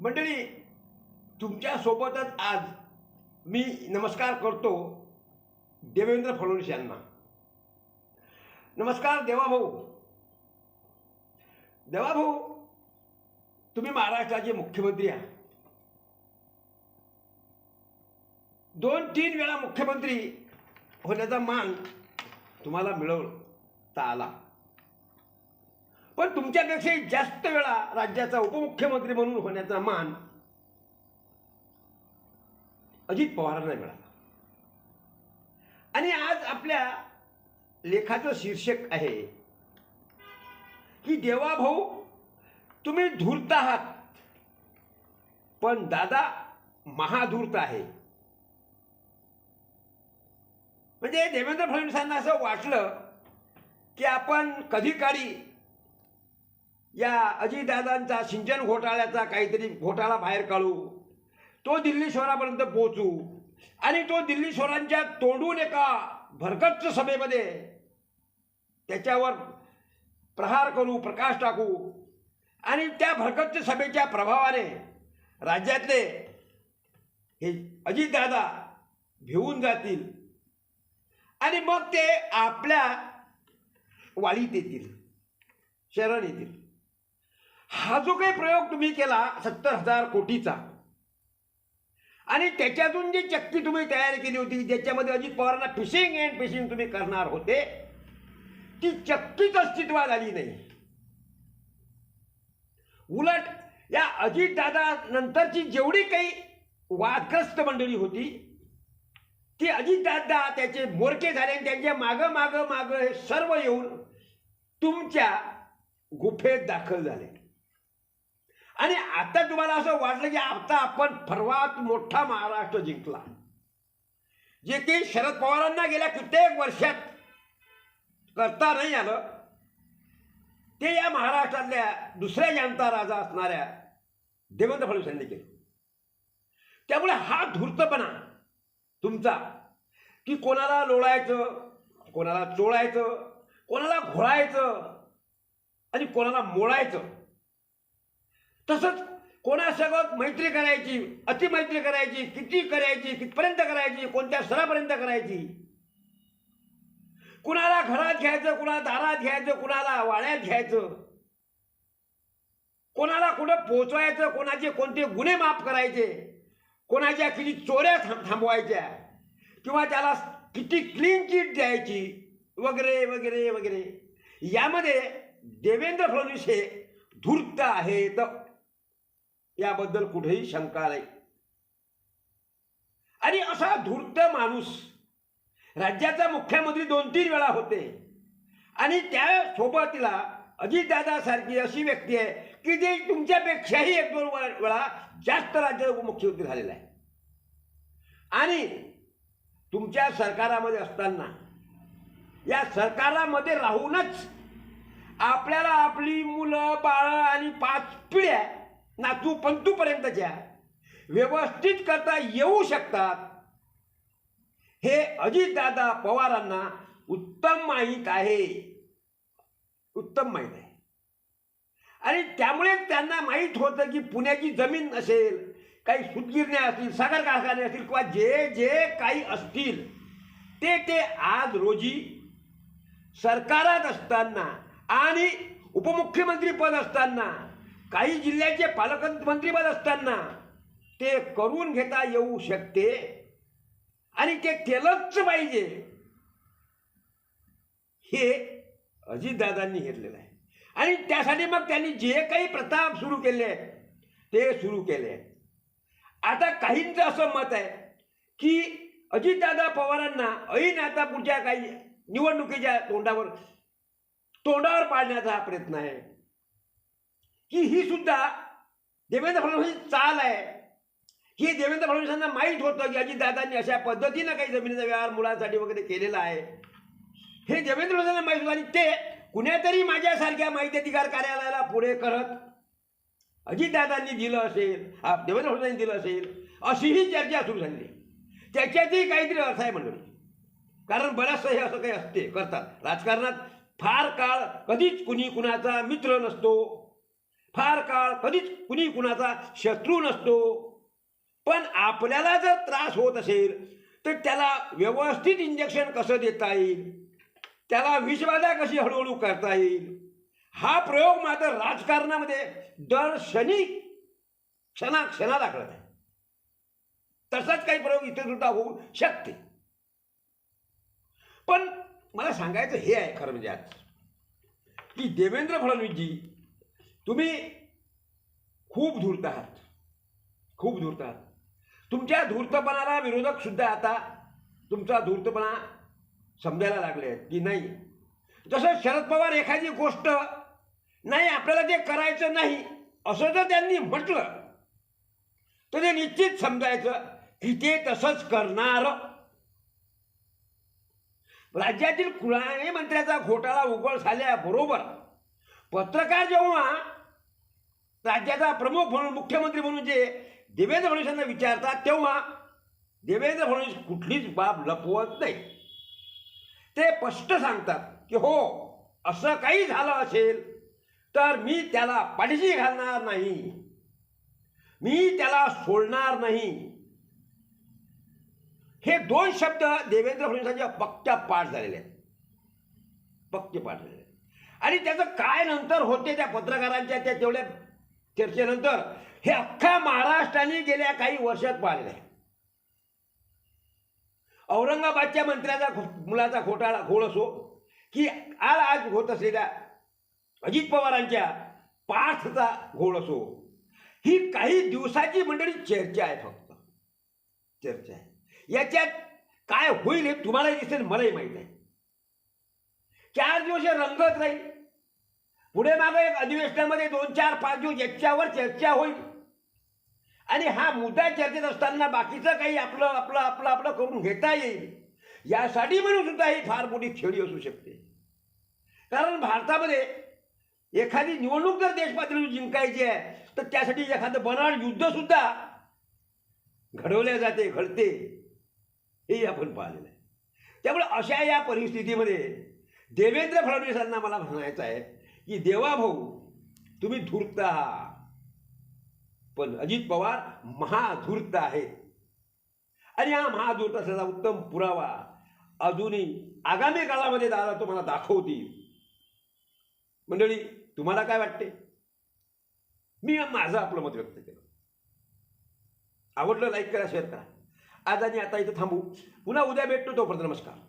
मंडळी तुमच्यासोबतच आज मी नमस्कार करतो देवेंद्र फडणवीस यांना. नमस्कार देवाभाऊ देवाभाऊ तुम्ही महाराष्ट्राचे मुख्यमंत्री आहात. दोन तीन वेळा मुख्यमंत्री होण्याचा मान तुम्हाला मिळवता आला. पण तुमच्यापेक्षाही जास्त वेळा राज्याचा उपमुख्यमंत्री म्हणून होण्याचा मान अजित पवारांना मिळाला. आणि आज आपल्या लेखाचं शीर्षक आहे की देवाभाऊ तुम्ही धूर्त आहात पण दादा महाधूर्त आहे. म्हणजे देवेंद्र फडणवीसांना असं वाटलं की आपण कधी काळी या अजितदादांचा सिंचन घोटाळ्याचा काहीतरी घोटाळा बाहेर काढू. तो दिल्ली शहरापर्यंत पोहोचू. आणि तो दिल्ली शहरांच्या तोंडून एका भरकच्च सभेमध्ये त्याच्यावर प्रहार करू प्रकाश टाकू. आणि त्या भरकच्च सभेच्या प्रभावाने राज्यातले हे अजितदादा भिवून जातील. आणि मग ते आपल्या वाळीत येतील शरण येतील. हा जो काही प्रयोग तुम्ही केला सत्तर हजार कोटीचा आणि त्याच्यातून जी चक्की तुम्ही तयार केली होती ज्याच्यामध्ये अजित पवारांना फिशिंग अँड फिशिंग तुम्ही करणार होते ती चक्कीच अस्तित्वात आली नाही. उलट या अजितदादा नंतरची जेवढी काही वादग्रस्त मंडळी होती ती अजितदादा त्याचे मोरके झाले आणि त्यांच्या मागं मागं मागं हे सर्व येऊन तुमच्या गुफेत दाखल झाले. आणि आता तुम्हाला असं वाटलं की आता आपण सर्वात मोठा महाराष्ट्र जिंकला. जे की शरद पवारांना गेल्या कित्येक वर्षात करता नाही आलं ते या महाराष्ट्रातल्या दुसऱ्या जनता राजा असणाऱ्या देवेंद्र फडणवीस यांनी केलं. त्यामुळे हा धूर्तपणा तुमचा की कोणाला लोळायचं कोणाला चोळायचं कोणाला घोळायचं आणि कोणाला मोडायचं तसंच कोणासोबत मैत्री करायची अतिमैत्री करायची किती करायची कितपर्यंत करायची कोणत्या स्तरापर्यंत करायची? कुणाला घरात घ्यायचं कुणाला दारात घ्यायचं कुणाला वाड्यात घ्यायचं? कोणाला कुठं पोचवायचं कोणाचे कोणते गुन्हे माफ करायचे? कोणाच्या किती चोऱ्या थांब थांबवायच्या? किंवा त्याला किती क्लीन चिट द्यायची? वगैरे वगैरे वगैरे. यामध्ये देवेंद्र फडणवीस हे धूर्त आहेत. याबद्दल कुठेही शंका नाही. आणि असा धूर्त माणूस राज्याचा मुख्यमंत्री दोन तीन वेळा होते. आणि त्या सोबतीला अजितदादासारखी अशी व्यक्ती आहे की जे तुमच्यापेक्षाही एक दोन वेळा- जास्त राज्य उपमुख्यमंत्री झालेला आहे. आणि तुमच्या सरकारामध्ये असताना या सरकारामध्ये राहूनच आपल्याला आपली मुलं बाळं आणि पाच पिढ्या नातू पंतूपर्यंतच्या व्यवस्थित करता येऊ शकतात. हे अजितदादा पवारांना उत्तम माहीत आहे. उत्तम माहीत आहे. आणि त्यामुळे त्यांना माहीत होतं की पुण्याची जमीन असेल काही सुतगिरण्या असतील साखर कारखाने असतील किंवा जे जे काही असतील ते ते आज रोजी सरकारात असताना आणि उपमुख्यमंत्री पद असताना काही जिल्ह्याचे पालकमंत्रीपद असताना ते करून घेता येऊ शकते आणि ते केलंच पाहिजे. हे अजितदादांनी घेतलेलं आहे. आणि त्यासाठी मग त्यांनी जे काही प्रताप सुरू केले आहेत ते सुरू केले आहेत. आता काहींचं असं मत आहे की अजितदादा पवारांना ऐन आता पुढच्या काही निवडणुकीच्या तोंडावर तोंडावर पाडण्याचा हा प्रयत्न आहे. की ही सुद्धा देवेंद्र फडणवीस चाल आहे. हे देवेंद्र फडणवीसांना माहीत होतं की अजितदादांनी अशा पद्धतीनं काही जमिनीचा व्यवहार मुलांसाठी वगैरे केलेला आहे. हे देवेंद्र फडणवीसांना माहीत होतं आणि ते कुण्यातरी माझ्यासारख्या माहिती अधिकार कार्यालयाला पुढे करत अजितदादांनी दिलं असेल देवेंद्र फडणवीसांनी दिलं असेल अशीही चर्चा सुरू झाली. त्याच्यातही काहीतरी अर्थ आहे मंडळी. कारण बऱ्याचसं हे असं काही असते करतात. राजकारणात फार काळ कधीच कुणी कुणाचा मित्र नसतो. फार काळ कधीच कुणी कुणाचा शत्रू नसतो. पण आपल्याला जर त्रास होत असेल तर त्याला व्यवस्थित इंजेक्शन कसं देता येईल? त्याला विषबाधा कशी हळूहळू करता येईल? हा प्रयोग मात्र राजकारणामध्ये दर शनी क्षणा क्षणाला कळत आहे. तसाच काही प्रयोग इथे सुद्धा होऊ शकते. पण मला सांगायचं हे आहे खरं म्हणजे आज की देवेंद्र फडणवीसजी तुम्ही खूप धूर्त आहात. खूप धूर्त आहात. तुमच्या धूर्तपणाला विरोधक सुद्धा आता तुमचा धूर्तपणा समजायला लागले आहेत की नाही? जसं शरद पवार एखादी गोष्ट नाही आपल्याला ते करायचं नाही असं जर त्यांनी म्हटलं तर ते निश्चित समजायचं की ते तसंच करणार. राज्यातील कुळाने मंत्र्याचा घोटाळा उघड झाल्याबरोबर पत्रकार जेव्हा राज्याचा प्रमुख म्हणून मुख्यमंत्री म्हणून जे देवेंद्र फडणवीसांना विचारतात तेव्हा देवेंद्र फडणवीस कुठलीच बाब लपवत नाही. ते स्पष्ट सांगतात की हो असं काही झालं असेल तर मी त्याला पाठीशी घालणार नाही. मी त्याला सोडणार नाही. हे दोन शब्द देवेंद्र फडणवीसांच्या पक्क्या पाठ झालेले आहेत. पक्के पाठ झालेले आणि त्याचं काय नंतर होते त्या पत्रकारांच्या त्या तेवढ्या चर्चेनंतर हे अख्ख्या महाराष्ट्राने गेल्या काही वर्षात पाहिलेलं आहे औरंगाबादच्या मंत्र्याचा घो- मुलाचा घोटाळा घोळ असो की आज आज होत असलेल्या अजित पवारांच्या पार्थचा घोळ असो ही काही दिवसाची मंडळी चर्चा आहे फक्त. चर्चा आहे. याच्यात काय होईल हे तुम्हालाही दिसेल मलाही माहीत आहे. चार दिवस रंगत राहील. पुढे मागे एक अधिवेशनामध्ये दोन चार पाच दिवस याच्यावर चर्चा होईल. आणि हा मुद्दा चर्चेत असताना बाकीचं काही आपलं आपलं आपलं आपलं करून घेता येईल. यासाठी म्हणून सुद्धा ही फार मोठी खेळी असू शकते. कारण भारतामध्ये एखादी निवडणूक जर देशपातळीवर जिंकायची आहे तर त्यासाठी एखादं बनाड युद्धसुद्धा घडवले जाते घडते. हे आपण पाहिलेलं आहे. त्यामुळे अशा या परिस्थितीमध्ये देवेंद्र फडणवीसांना मला म्हणायचं आहे की देवा भाऊ तुम्ही धूर्त आहात. पण अजित पवार महाधूर्त आहेत. आणि हा महाधूर्त असल्याचा उत्तम पुरावा अजूनही आगामी काळामध्ये दादा तुम्हाला दाखवतील. मंडळी तुम्हाला काय वाटते? मी माझं आपलं मत व्यक्त केलं. आवडलं लाईक करा शेअर करा. आज आणि आता इथं थांबू. पुन्हा उद्या भेटतो तोपर्यंत नमस्कार.